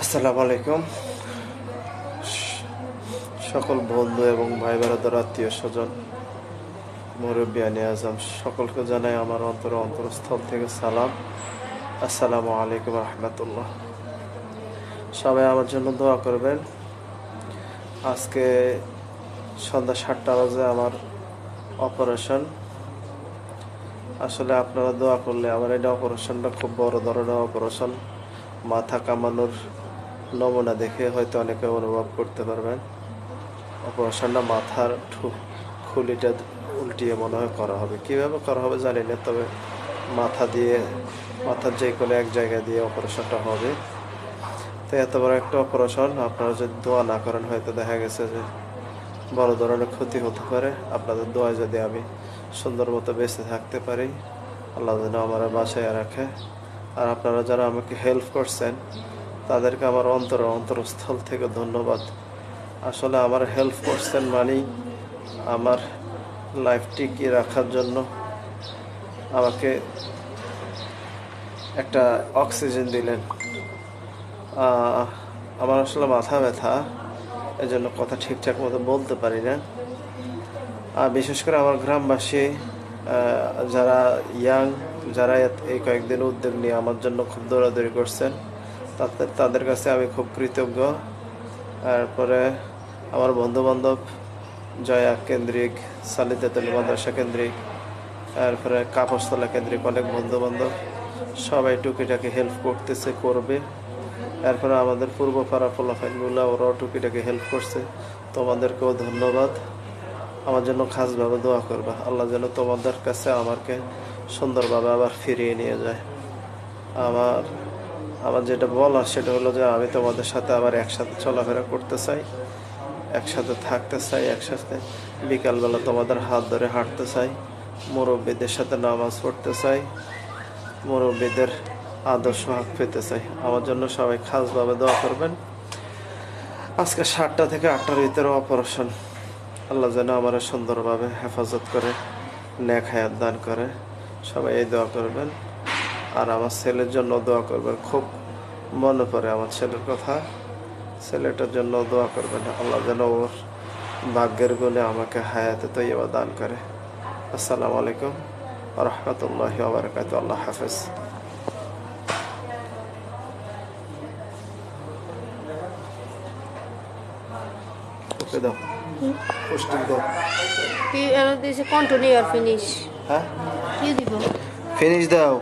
আসসালামু আলাইকুম। সকল বন্ধু এবং ভাই বেড়াদার আত্মীয় স্বজন মুরব্বিয়ানি আজম, সকলকে জানাই আমার অন্তর অন্তরস্থল থেকে সালাম। আসসালামু আলাইকুম রহমতুল্লাহ। সবাই আমার জন্য দোয়া করবেন। আজকে সন্ধ্যা সাতটা বাজে আমার অপারেশন। আসলে আপনারা দোয়া করলে আমার এটা অপারেশনটা খুব বড় ধরনের অপারেশন। মাথা কামানোর নমুনা দেখে হয়তো অনেকে অনুভব করতে পারবেন। অপারেশনটা মাথার খুলিটা উল্টিয়ে মনে হয় করা হবে। কীভাবে করা হবে জানি না, তবে মাথা দিয়ে, মাথার যে কোনো এক জায়গা দিয়ে অপারেশনটা হবে। তো এত বড় একটা অপারেশন, আপনারা যদি দোয়া না করেন, হয়তো দেখা গেছে যে বড় ধরনের ক্ষতি হতে পারে। আপনাদের দোয়া যদি আমি সুন্দর মতো বেঁচে থাকতে পারি, আল্লাহ যেন আমার বাসায় রাখে। আর আপনারা যারা আমাকে হেল্প করছেন, তাদেরকে আমার অন্তর, অন্তরস্থল থেকে ধন্যবাদ। আসলে আমার হেল্প করছেন মানেই আমার লাইফ টিকিয়ে রাখার জন্য আমাকে একটা অক্সিজেন দিলেন। আমার আসলে মাথা ব্যথা এই জন্য কথা ঠিকঠাক মতো বলতে পারি না। আর বিশেষ করে আমার গ্রামবাসী যারা ইয়াং যারা এই কয়েকদিন উদ্যোগ নিয়ে আমার জন্য খুব দৌড়াদৌড়ি করছেন তাদের তাদের কাছে আমি খুব কৃতজ্ঞ। তারপরে আমার বন্ধু বান্ধব জয়া কেন্দ্রিক সালিদাতুল মাদ্রাসা কেন্দ্রিক, তারপরে কাপড়তলা কেন্দ্রিক অনেক বন্ধু বান্ধব সবাই টুকিটাকে হেল্প করতেছে, করবে। এরপরে আমাদের পূর্ব পাড়া ফলাফাইনগুলো ওরাও টুকিটাকে হেল্প করছে। তোমাদেরকেও ধন্যবাদ। আমার জন্য খাসভাবে দোয়া করবা। আল্লাহ যেন তোমাদের কাছে আমাকে সুন্দরভাবে আবার ফিরিয়ে নিয়ে যায়। আমার আমার যেটা বলার সেটা হলো যে আমি তোমাদের সাথে আবার একসাথে চলাফেরা করতে চাই, একসাথে থাকতে চাই, একসাথে বিকালবেলা তোমাদের হাত ধরে হাঁটতে চাই, মুরব্বীদের সাথে নামাজ পড়তে চাই, মুরব্বীদের আদর্শ হাত পেতে চাই। আমার জন্য সবাই খাসভাবে দোয়া করবেন। আজকে সাতটা থেকে আটটার ভিতরে অপারেশন আল্লাহ যেন আমার সুন্দরভাবে হেফাজত করে, নেক হায়াত দান করে। সবাই এই দোয়া করবেন। আর আমার ছেলের জন্য দোয়া করবেন। খুব মনে পড়ে আমার ছেলের কথা। ছেলেটার জন্য দোয়া করবেন। আল্লাহ যেন ওর ভাগ্যের গুণে আমাকে হায়াতে তৈবা দান করে। আসসালামু আলাইকুম রহমতুল্লাহ বারকাত আল্লাহ হাফেজ। ওকে দাও কি দিছে কন্টিনিউ আর ফিনিশ হ্যাঁ? কি দিব? ফিনিশ দাও।